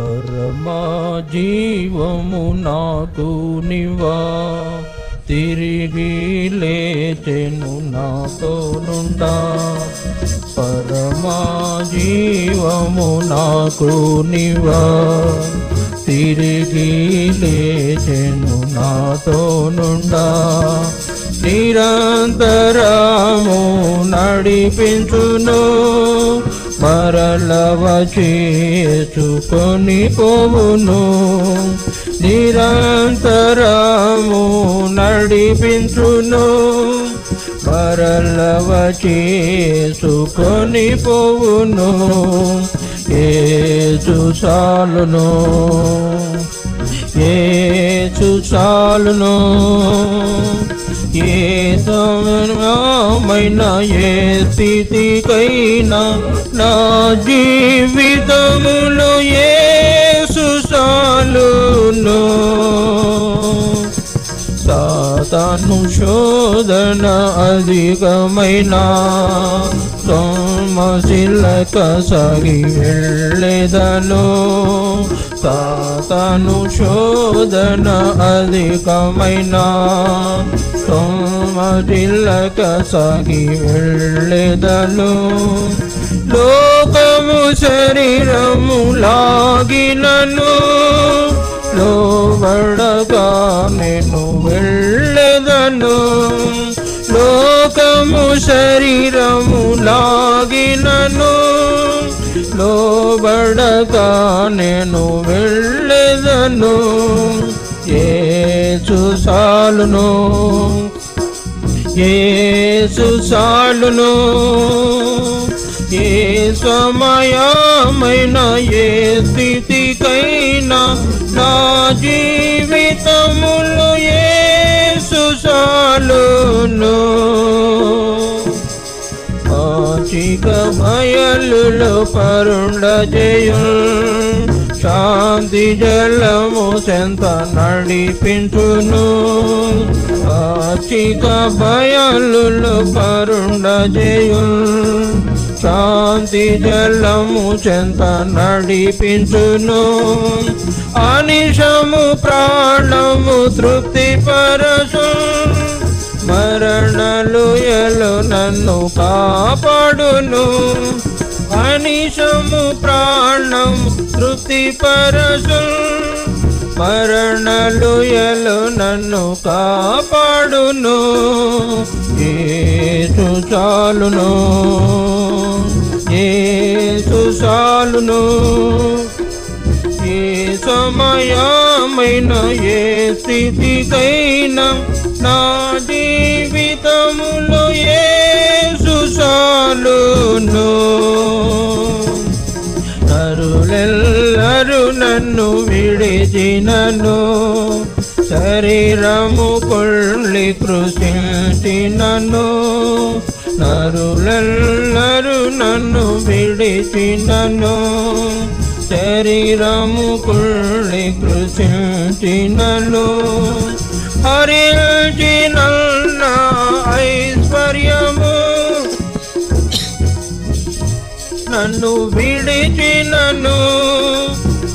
పరమా జీవము నాకు నివా. తిరిగి లేచెను నాతో నుండా పరమా జీవము నాకు నివా. తిరిగి లేచెను నాతో నుండా నిరంతరము నడిపించును. మరలవ చేసుకొని పోవును. నిరంతరము నడిపించును. మరలవ చేసుకొని పోవును. ఏసు చాలును. ఏసు చాలును. ఏ సమయమైన ఏ స్థితికైనా నా జీవితములో ఏ సుసాలును శోధన అధికమైన సోమశిలక సాగి వెళ్ళేదను. తాతను శోధన అధికమైన సోమశిలక సాగి వెళ్ళేదను. లోకము శరీరము లాగినను. లోబడగా నేను వెళ్ళ శరీరము లాగినను లోబడగా నేను వెళ్ళెదను. ఏసు సాలును ఏసు సాలును ఏ సమయమైన ఏ స్థితికైనా నా జీవితములు ఏ సుసాలును ఆచిక బయలులో పరుండ జయం శాంతి జలము చెంత నడిపించును. ఆచిక బయలులో పరుండ జయం శాంతి జలము చెంత నడిపించును. అనిషము ప్రాణము తృప్తి పరసు మరణలు ఎలు నన్ను కాపాడును. అనిశము ప్రాణం తృప్తి పరసు మరణలు ఎలు నన్ను కాపాడును. ఏసు చాలును. ఏసు చాలును. ఏ సమయమైన ఏ స్థితికైనా నా జీవితం చాలును నరులెల్లరు నన్ను విడిచినను. శరీరము కొళ్ళి కృషించినను. నరులెల్లరు నన్ను విడిచినను. శరీరము కొళ్ళి కృషించినను. హరించినను. నన్ను విడిచినను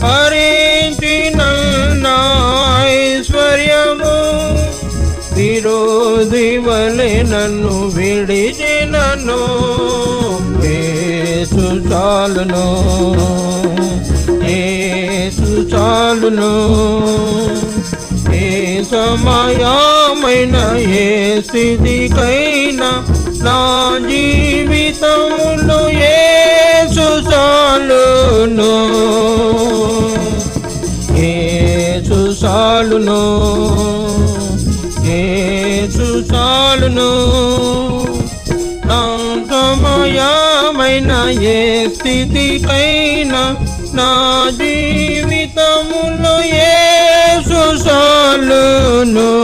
హరించిన నా ఐశ్వర్యము విరోధి వలె నన్ను విడిచినను ఏసు చాలును ఏసు చాలును. ఏ సమయమైన ఏ స్థితికైనా నా జీవితములో చాలును. ఏసు చాలును. అంతమయమైన ఏ స్థితి స్థితికైనా నా జీవితములో ఏసు చాలును.